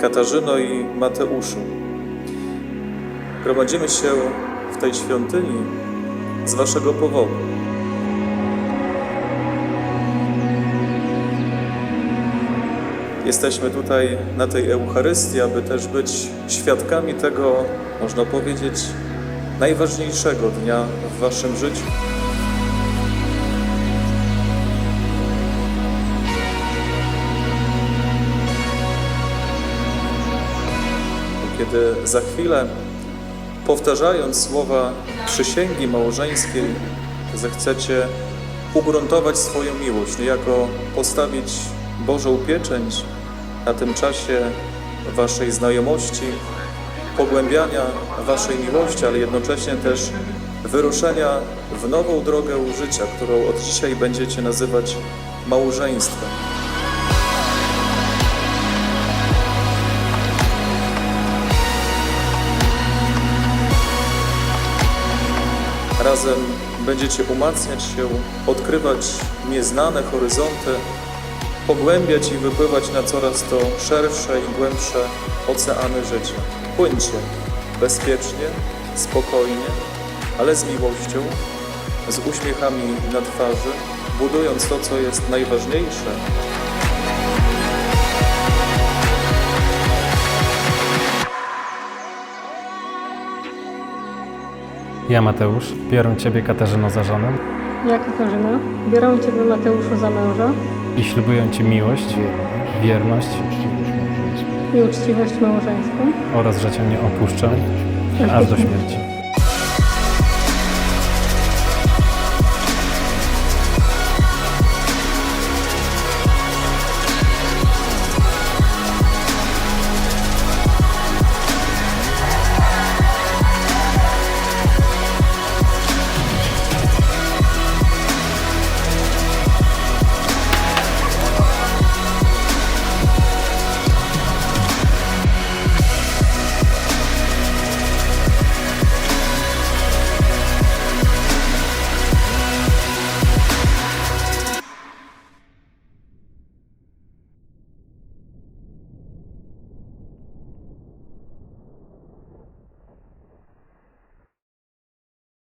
Katarzyno i Mateuszu. Gromadzimy się w tej świątyni z Waszego powodu. Jesteśmy tutaj na tej Eucharystii, aby też być świadkami tego, można powiedzieć, najważniejszego dnia w Waszym życiu. Kiedy za chwilę, powtarzając słowa przysięgi małżeńskiej, zechcecie ugruntować swoją miłość, niejako postawić Bożą pieczęć na tym czasie Waszej znajomości, pogłębiania Waszej miłości, ale jednocześnie też wyruszenia w nową drogę życia, którą od dzisiaj będziecie nazywać małżeństwem. Razem będziecie umacniać się, odkrywać nieznane horyzonty, pogłębiać i wypływać na coraz to szersze i głębsze oceany życia. Płyńcie bezpiecznie, spokojnie, ale z miłością, z uśmiechami na twarzy, budując to, co jest najważniejsze, Ja, Mateusz, biorę Ciebie, Katarzyno, za żonę. Ja, Katarzyna, biorę Ciebie, Mateuszu, za męża. I ślubuję Ci miłość, wierność i uczciwość małżeńską, oraz, że Cię nie opuszczę aż do śmierci.